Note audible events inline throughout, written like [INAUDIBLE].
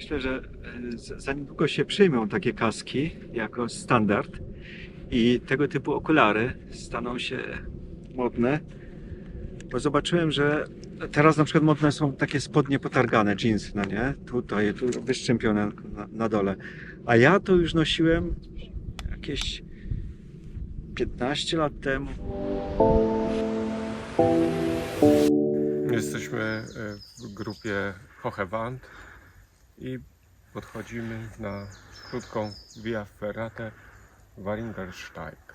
Myślę, że e, za niedługo się przyjmą takie kaski jako standard i tego typu okulary staną się modne, bo zobaczyłem, że teraz na przykład modne są takie spodnie potargane, jeansy, no nie? Tutaj, tu wyszczępione na, na dole. A ja to już nosiłem jakieś 15 lat temu. Jesteśmy e, w grupie Hochewand i podchodzimy na krótką Via Ferrate Waringersteig.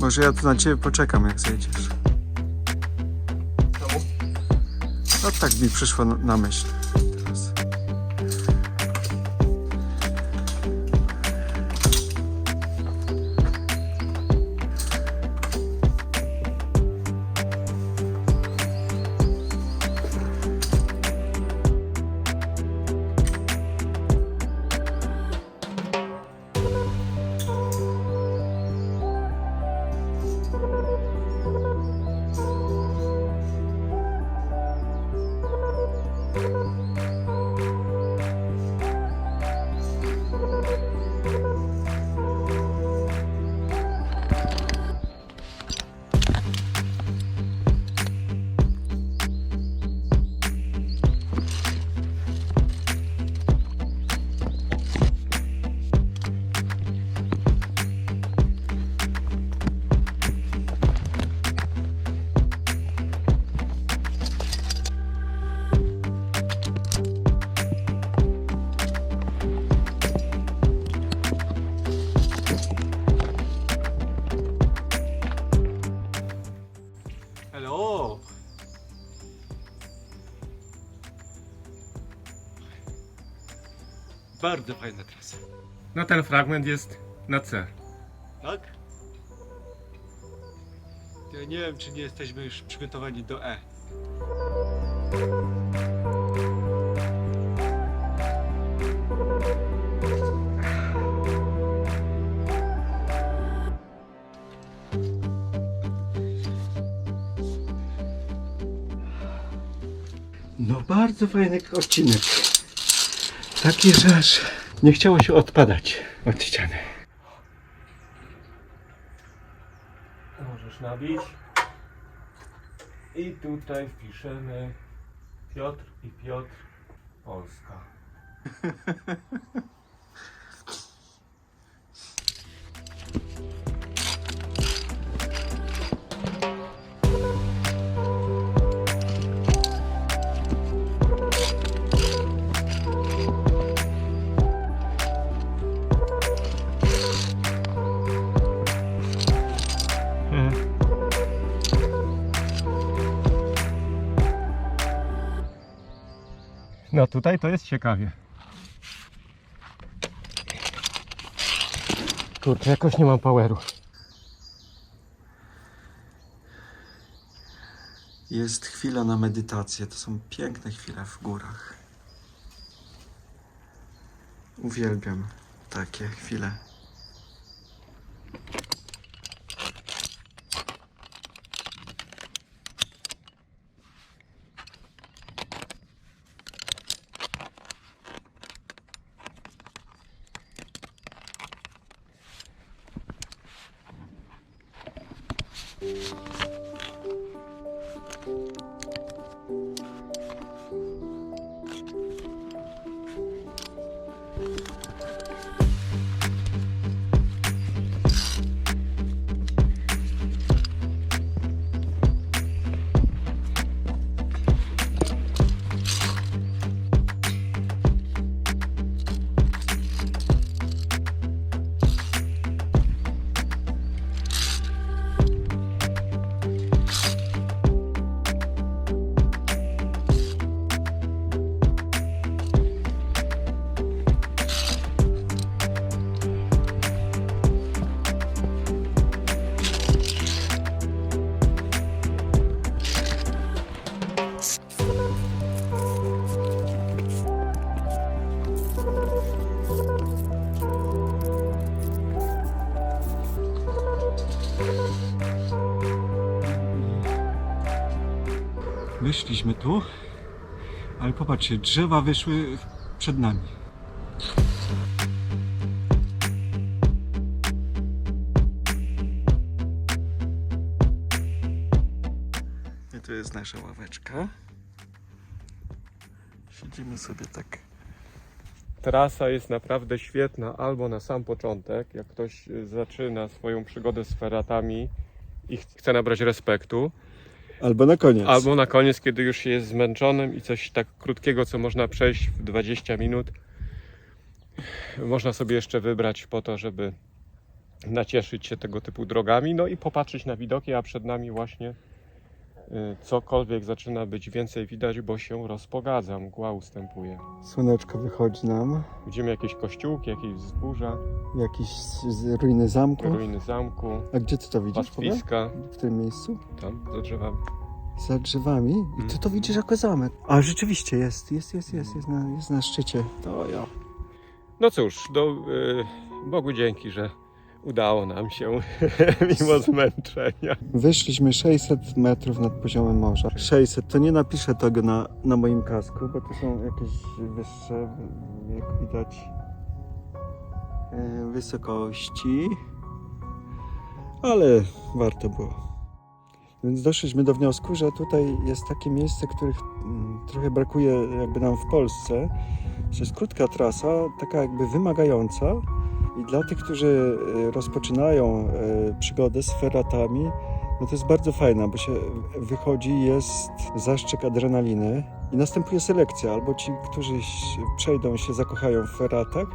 Może ja tu na ciebie poczekam, jak zejdziesz. No tak mi przyszło na, myśl Bardzo fajna trasa. No ten fragment jest na C. Tak? Ja nie wiem, czy nie jesteśmy już przygotowani do E. No bardzo fajny odcinek. Taki, że aż nie chciało się odpadać od ściany. Możesz nabić. I tutaj wpiszemy Piotr i Piotr Polska. [LAUGHS] No tutaj to jest ciekawie. Kurczę, jakoś nie mam poweru. Jest chwila na medytację. To są piękne chwile w górach. Uwielbiam takie chwile. Wyszliśmy tu, ale popatrzcie, drzewa wyszły przed nami. I tu jest nasza ławeczka. Siedzimy sobie tak Trasa jest naprawdę świetna albo na sam początek, jak ktoś y, zaczyna swoją przygodę z feratami i ch- chce nabrać respektu, Albo na koniec. albo na koniec, kiedy już się jest zmęczonym i coś tak krótkiego, co można przejść w 20 minut, można sobie jeszcze wybrać po to, żeby nacieszyć się tego typu drogami, no i popatrzeć na widoki, a przed nami właśnie cokolwiek zaczyna być więcej widać, bo się rozpogadza, mgła ustępuje. Słoneczko wychodzi nam. Widzimy jakieś kościółki, jakieś wzgórza, Jakieś ruiny zamku. ruiny zamku, A gdzie ty to widzisz? Pastwiska, W którym miejscu? tam za drzewami. Za drzewami. I ty to widzisz jako zamek. A rzeczywiście jest, jest, jest, jest, jest na, jest na szczycie. To ja. No cóż, do, y, Bogu dzięki, że udało nam się [LAUGHS] mimo zmęczenia. Wyszliśmy 600 metrów nad poziomem morza. 600, to nie napiszę tego na, na moim kasku, bo to są jakieś wyższe, jak widać, e, wysokości. Ale warto było. Więc doszliśmy do wniosku, że tutaj jest takie miejsce, których mm, trochę brakuje jakby nam w Polsce. Że jest krótka trasa, taka jakby wymagająca i dla tych, którzy e, rozpoczynają e, przygodę z feratami, no to jest bardzo fajna, bo się wychodzi, jest zastrzyk adrenaliny i następuje selekcja. Albo ci, którzy przejdą się, zakochają w feratach,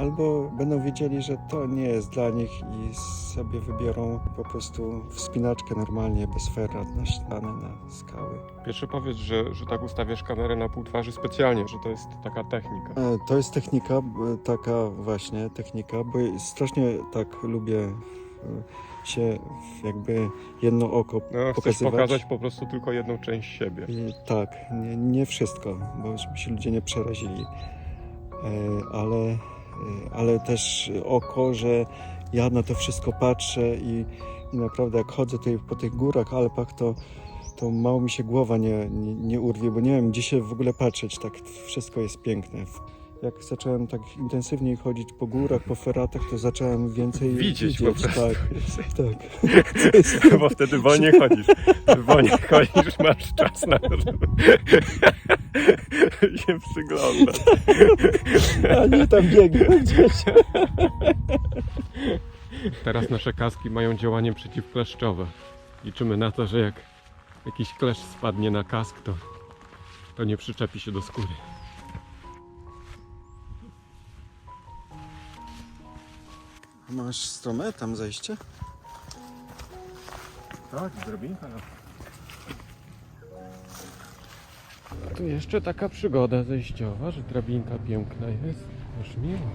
albo będą wiedzieli, że to nie jest dla nich i sobie wybiorą po prostu wspinaczkę normalnie, bez ferat, na ściany, na skały. Pierwszy powiedz, że, że tak ustawiasz kamerę na pół twarzy specjalnie, że to jest taka technika. E, To jest technika, b- taka właśnie technika, bo strasznie tak lubię e, się jakby jedno oko No, pokazywać. pokazać po prostu tylko jedną część siebie. I tak, nie, nie wszystko, bo żeby się ludzie nie przerazili. E, Ale, e, ale też oko, że ja na to wszystko patrzę i, i naprawdę jak chodzę tutaj po tych górach, Alpach, to, to mało mi się głowa nie, nie, nie urwie, bo nie wiem gdzie się w ogóle patrzeć, tak wszystko jest piękne. Jak zacząłem tak intensywniej chodzić po górach, po feratach, to zacząłem więcej Widzieć po widzieć. prostu. Tak, [LAUGHS] tak. [LAUGHS] Bo wtedy wolniej chodzisz. Wolniej chodzisz, masz czas na to, żeby [LAUGHS] się przyglądać. A nie tam biegłem gdzieś. Teraz nasze kaski mają działanie przeciwkleszczowe. Liczymy na to, że jak jakiś kleszcz spadnie na kask, to, to nie przyczepi się do skóry. Masz stromę tam zejście? Tak, drabinka. Tu jeszcze taka przygoda zejściowa, że drabinka piękna jest. Aż miło.